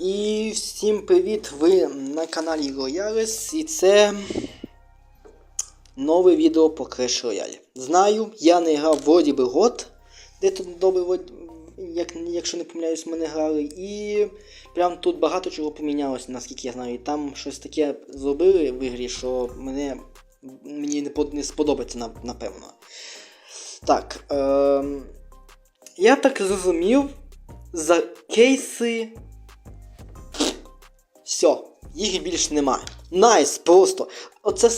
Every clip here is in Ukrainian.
І всім привіт! Ви на каналі Роялес і це нове відео по Crash Royale. Знаю, я не грав вроді би год, де тут добре, як, якщо не помиляюсь, ми не грали. І прям тут багато чого помінялось, наскільки я знаю. І там щось таке зробили в ігрі, що мене, мені не, не сподобається, напевно. Так. Ем, я так зрозумів, за кейси все, їх більше немає. Найс, просто. Оце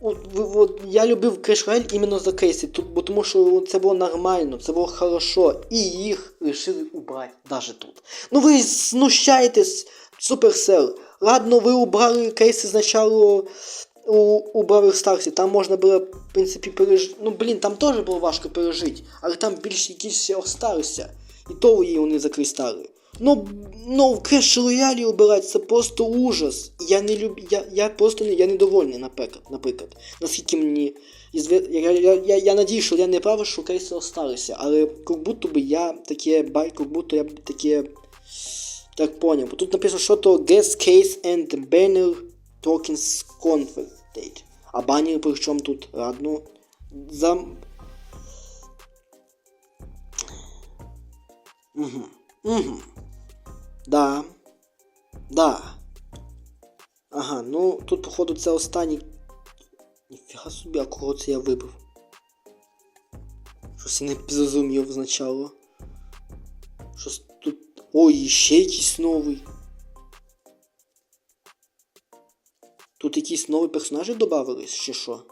от, я любив Royale іменно за кейси, тут, бо тому що це було нормально, це було хорошо, і їх вирішили убрати навіть тут. Ну ви знущаєтесь, Supercell. Ладно, ви убрали кейси спочатку у, у Бравл Старсі, там можна було, в принципі, пережити. Ну, блін, там теж було важко пережити, але там більш якісь осталися. І то її вони закристали. Ну, ну в Crash Royale убирать це просто ужас. Я не люб... я, я просто не, я недовольний, наприклад, наприклад. Наскільки мені. Я, я, я, я надію, що я не правий, що кейси осталися, але як будто би я таке бай, як будто я б таке так поняв. Бо тут написано, що то guest case and banner tokens converted. А баннер при чому тут? Ладно. За... Угу. Угу. Да. Да. Ага, ну тут, походу, це останній. Ніфіга собі, а кого це я вибив? Щось я не зрозумів спочатку. Щось тут. Ой, ще якийсь новий. Тут якісь нові персонажі додавались, чи що?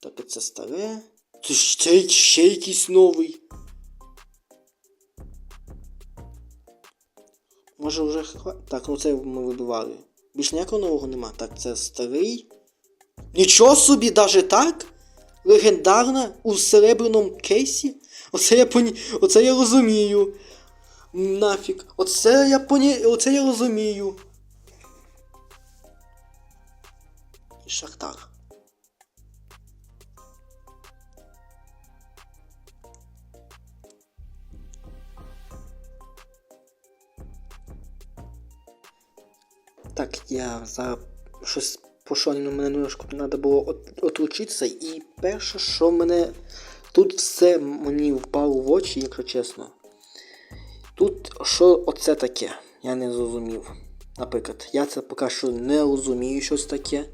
Так, це старе. Це ще, ще якийсь новий. Може вже хва... Так, ну це ми вибивали. Більш ніякого нового нема. Так, це старий. Нічого собі, даже так? Легендарна у серебряному кейсі? Оце я поні... Оце я розумію. Нафіг. Оце я поні... Оце я розумію. Шахтар. Так, я зараз щось пішов, на мене немножко треба було от, отлучитися. І перше, що мене. Тут все мені впало в очі, якщо чесно. Тут що оце таке? Я не зрозумів. Наприклад, я це поки що не розумію щось таке.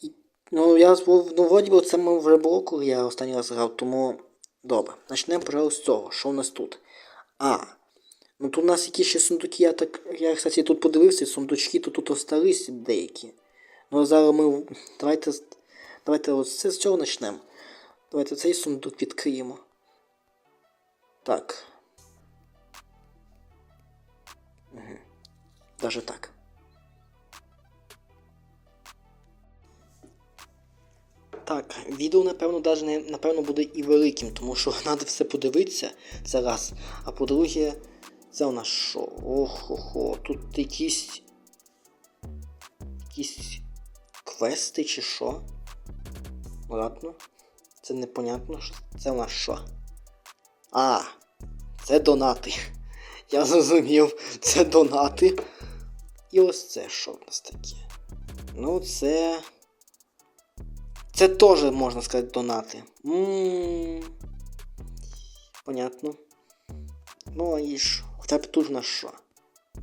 І, ну, я ну, вроді би це вже було, коли я останній раз грав, тому добре. Почнемо, пожалуй, з цього. Що у нас тут? А, Ну тут у нас якісь ще сундуки, я так. Я, кстати, тут подивився, сундучки то тут остались деякі. Ну зараз ми. Давайте. Давайте от це з цього почнемо. Давайте цей сундук відкриємо. Так. Угу. Даже так. Так, відео, напевно, даже не, напевно, буде і великим, тому що треба все подивитися. Це раз. А по-друге, це у нас що? Ох-хо-хо. Тут якісь. Якісь квести чи що? Ладно. Це непонятно. що- Це у нас що? А, це донати. Я зрозумів, це донати. І ось це що в нас таке? Ну, це. Це теж можна сказати донати. Ммм. Понятно. Ну, а і ж, б тут що?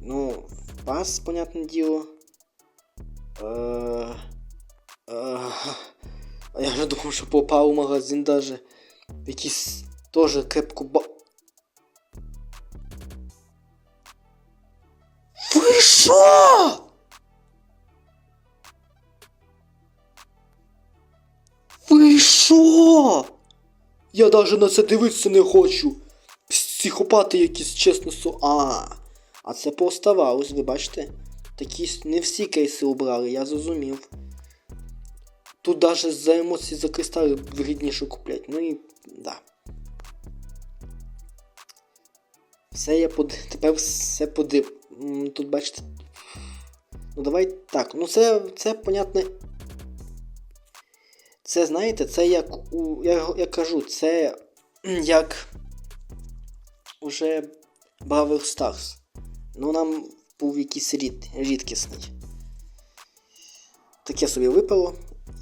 Ну, вас, понятне діло. Е, е, а я вже думав, що попав у магазин даже. Якийсь теж кепку ба. Ви що? Ви що? Я даже на це дивитися не хочу. Психопати якісь, чесно со. А, а це пооставалось, ви бачите? Такі не всі кейси обрали, я зрозумів. Тут даже за емоції за кристали вигідніше куплять. Ну і. да. Все я под... Тепер все подив. Тут бачите. Ну давай так. Ну це, це понятне. Це, знаєте, це як у. Я, я кажу, це як уже Бравл Старс. Ну нам був якийсь рід, рідкісний. Таке собі випало.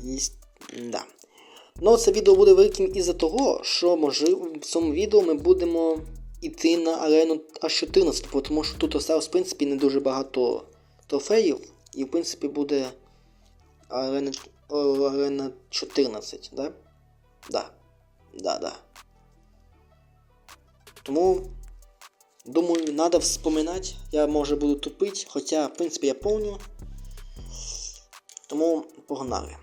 І... Да. Ну, це відео буде великим із-за того, що можливо в цьому відео ми будемо йти на арену аж 14, тому що тут осталось, в принципі, не дуже багато трофеїв, і в принципі буде арена, арена 14, да? Да. Да, да. Тому, думаю, треба вспоминати. Я може буду тупити, хоча, в принципі, я помню. Тому погнали.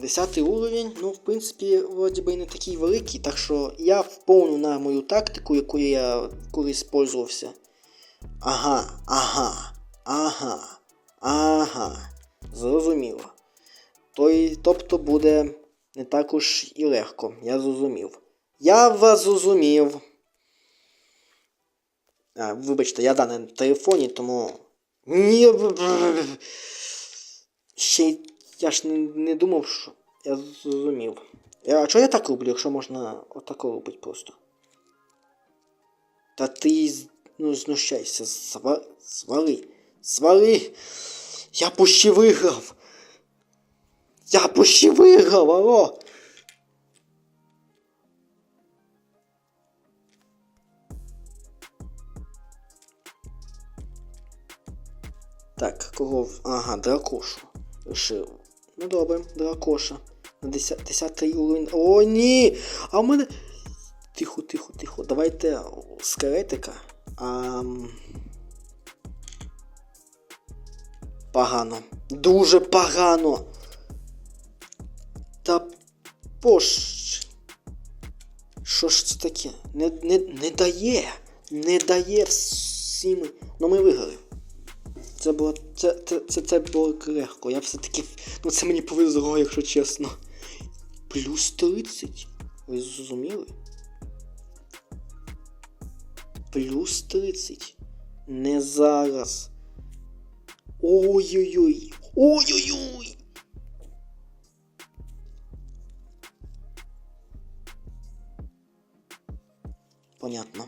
Десятий уровень, ну, в принципі, вроді би не такий великий, так що я вповню на мою тактику, яку я колись пользувався. Ага, ага, ага, ага. Зрозуміло. Той, тобто буде не так уж і легко, я зрозумів. Я вас зрозумів. Вибачте, я да, на телефоні, тому. Ні. Ще я ж не, не думав, що. Я зрозумів. А чого я так роблю, якщо можна отако робити просто? Та ти ну знущайся, сва, свали, свали. Я почти виграв. Я почти виграв, алло. Кого? в- Ага, дракошу. Лишив. Ну добре, дракоша. На 10, 10 уровень. О, ні! А в мене. Тихо, тихо, тихо. Давайте скелетика. А... Погано. Дуже погано. Та пош. Що ж це таке? Не, не, не дає. Не дає всім. Ну ми виграли. Це було. Це, це, це, це було легко. Я все-таки. Ну це мені повезло, якщо чесно. Плюс 30. Ви зрозуміли? Плюс 30. Не зараз. Ой-ой-ой. Ой-ой-ой. Понятно.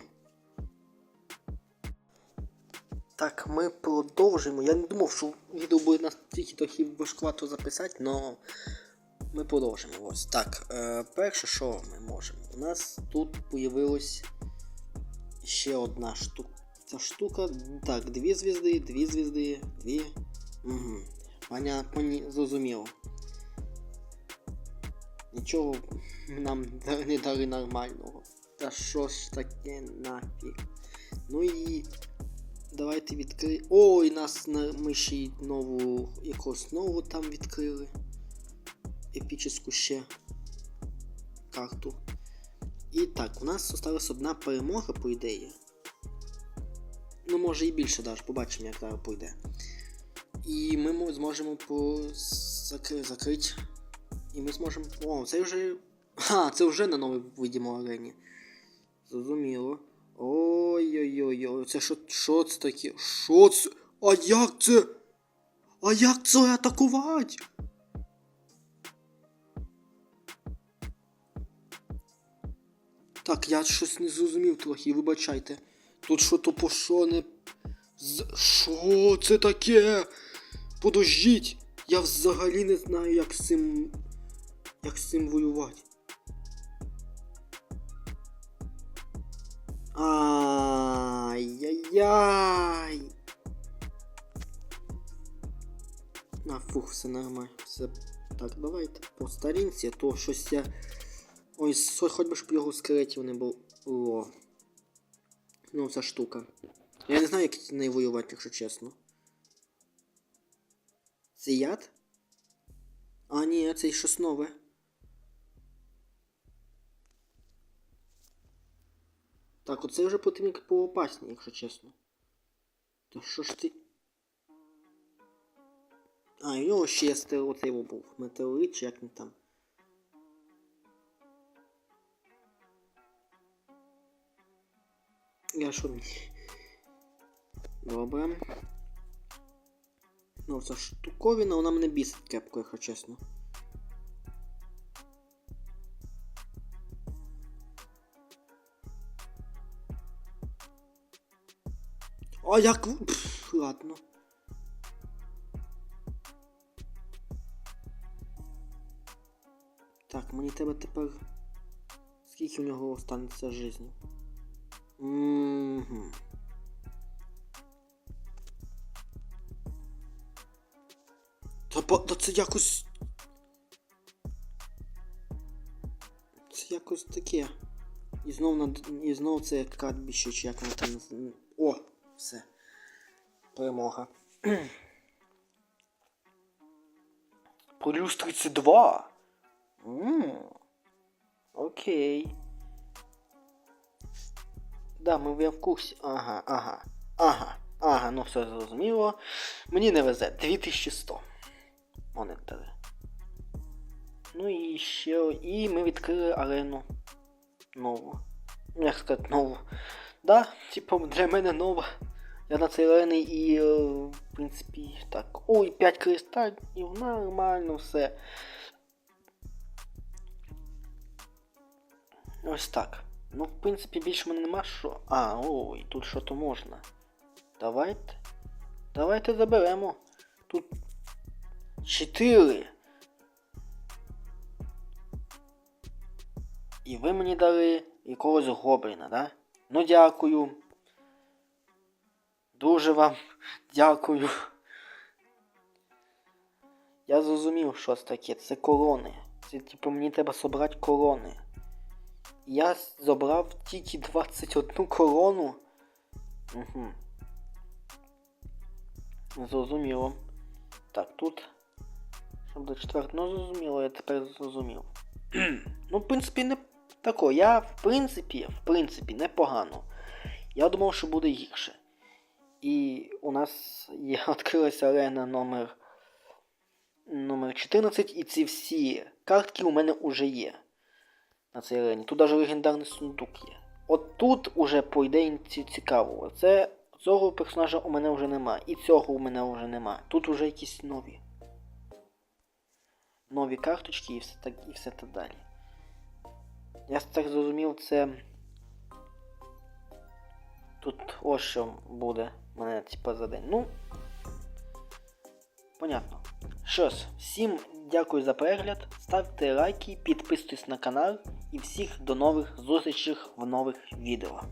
Так, ми продовжуємо. Я не думав, що відео буде настільки трохи важкувато записати, але ми продовжимо. Ось. Так, е, перше, що ми можемо? У нас тут появилась ще одна штука. Ця штука. Так, дві звізди, дві звізди, дві. Угу. Паня, поні, зрозуміло. Нічого нам не дали нормального. Та що ж таке нафіг? Ну і Давайте відкриємо. Ой, нас на ми ще й нову якусь нову там відкрили. Епічну ще карту. І так, у нас осталась одна перемога, по ідеї. Ну, може і більше даже, побачимо, як зараз пойде. І ми зможемо по... закри... закрити. І ми зможемо. О, це вже. Ха, це вже на новій видімо арені. Зрозуміло. Ой-ой-ой, це що, що це таке? Що це? А як це? А як це атакувати? Так, я щось не зрозумів трохи, вибачайте. Тут що то по що не. Що це таке? Подождіть! Я взагалі не знаю, як з цим. Як з цим воювати. Ай-яй-яй. А, фух, все нормально. Все. Так, давайте по старінці, а то щось я. Ой, хоч би ж б його скелетів не було. Ну, ця штука. Я не знаю, як нею воювати, якщо чесно. Це яд? А, ні, це щось нове. Так, оце вже противник поопасні, якщо чесно. Та що ж ти. А, і у нього ще сте- оцей був. Метеорит, чи як він там. Я що? Добре. Ну, ця штуковина, вона мене бісить кепку, якщо чесно. А як. Пф, ладно. Так, мені треба тепер. Скільки в нього останеться життя? Угу. Та, та це якось. Це якось таке. І знов над... і знов це кладбище, чи як воно там. О! Все. Перемога. Плюс 32. Ммм. Окей. Да, ми в курсі. Ага, ага. Ага. Ага, ну все зрозуміло. Мені не везе. 2100. Монетари. Ну і ще. І ми відкрили арену. Нову. Ну, Як сказати, нову. Да, типу, для мене нова. Я на цій арені і, е, в принципі, так. Ой, 5 кристалів, нормально все. Ось так. Ну, в принципі, більше в мене нема що. А, ой, тут що то можна. Давайте. Давайте заберемо. Тут 4. І ви мені дали якогось гобліна, да? Ну дякую. Дуже вам дякую. Я зрозумів, що це таке. Це колони. Це типу мені треба собрати колони. Я забрав тільки 21 корону. Угу. Зрозуміло. Так, тут. Щоб до четвертого. Ну, зрозуміло, я тепер зрозумів. ну, в принципі, не тако. Я, в принципі, в принципі, непогано. Я думав, що буде гірше. І у нас є відкрилася арена номер номер 14, і ці всі картки у мене вже є на цій арені. Тут навіть легендарний сундук є. От тут уже по ідеї ці- цікаво. Це цього персонажа у мене вже нема. І цього у мене вже нема. Тут уже якісь нові. Нові карточки і все так, і все так далі. Я так зрозумів, це. Тут ось що буде мене типа за день. Ну. Понятно. Що ж, всім дякую за перегляд. Ставте лайки, підписуйтесь на канал і всіх до нових зустрічей в нових відео.